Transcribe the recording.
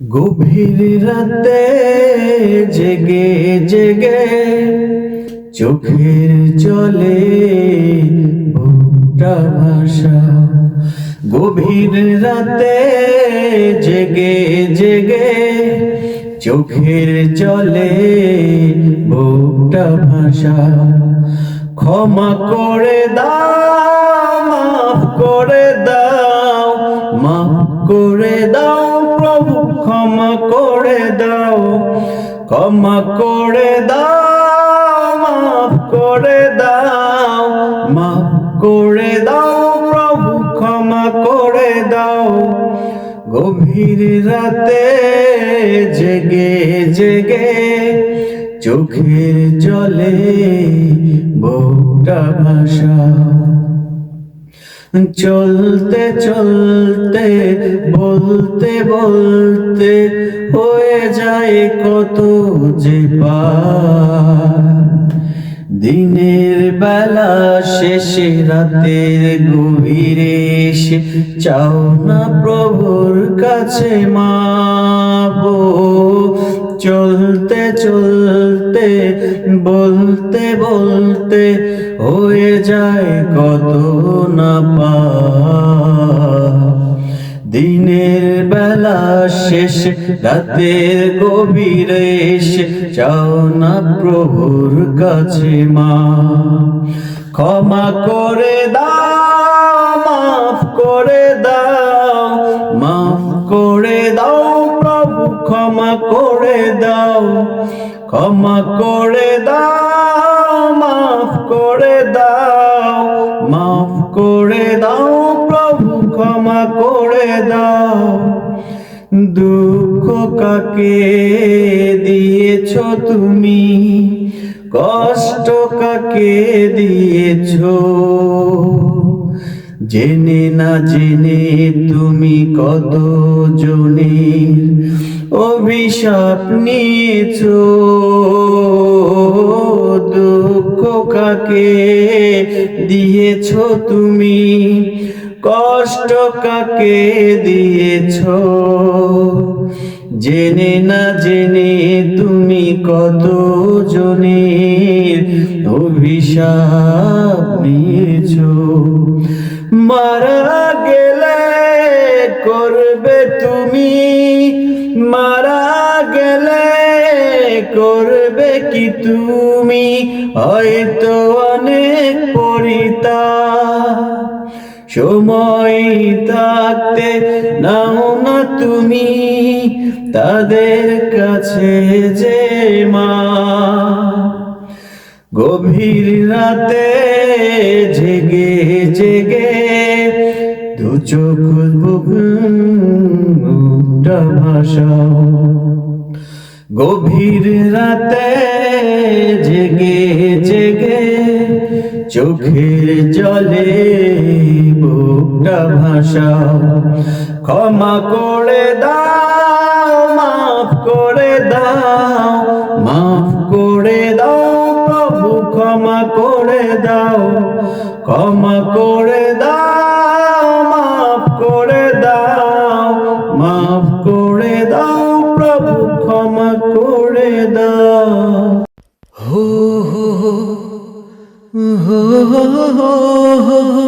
গভীর রাতে জেগে জেগে চোখের জলে বুকটা ভাষা গভীর রাতে জেগে জেগে চোখের জলে বুকটা ভাষা ক্ষমা করে দাও ক্ষমা করে দাও, ক্ষমা করে দাও, মাফ করে দাও, মাফ করে দাও, প্রভু ক্ষমা করে দাও। গভীর রাতে জেগে জেগে চোখের জলে বউটা ভাষা চলতে চলতে, বলতে বলতে হয়ে যায় কত যে দিনের বেলা শেষে রাতের গভীরে এসে চাও না প্রভুর কাছে মাপো। চলতে চলতে, বলতে বলতে হয়ে যায় কত না পা দিনের বেলা শেষ, রাতের গভীর চাও না প্রভুর কাছে মা। ক্ষমা করে দাও, মাফ করে দাও, মাফ করে দাও প্রভু, ক্ষমা করে দাও। ক্ষমা করে দাও করে দাও, মাফ করে দাও, প্রভু ক্ষমা করে দাও। দুঃখ কাকে দিয়েছ তুমি? কষ্ট কাকে দিয়েছ? জেনে না জেনে তুমি কত জনের অভিশাপ নিয়েছ? দুঃখ কাকে দিয়েছ তুমি? কষ্ট কাকে দিয়েছ? জেনে না জেনে তুমি কত জনের অভিশাপ নিয়েছ? মারা গেলে করবে তুমি? মারা গেলে করবে তুমি হয়তো অনেক পরিতা। সময় থাকতে নাও না তুমি, তাদের কাছে যে মা। গভীর রাতে জেগে জেগে দু চোখ ভাষা গভীর রাতে জেগে জেগে চোখের জলে বুকটা ভাষা ক্ষমা করে দাও, মাফ করে দাও, মাফ করে দাও, প্রভু ক্ষমা করে দাও, ক্ষমা করে দাও। দাও হো হো হো হো হো হো হো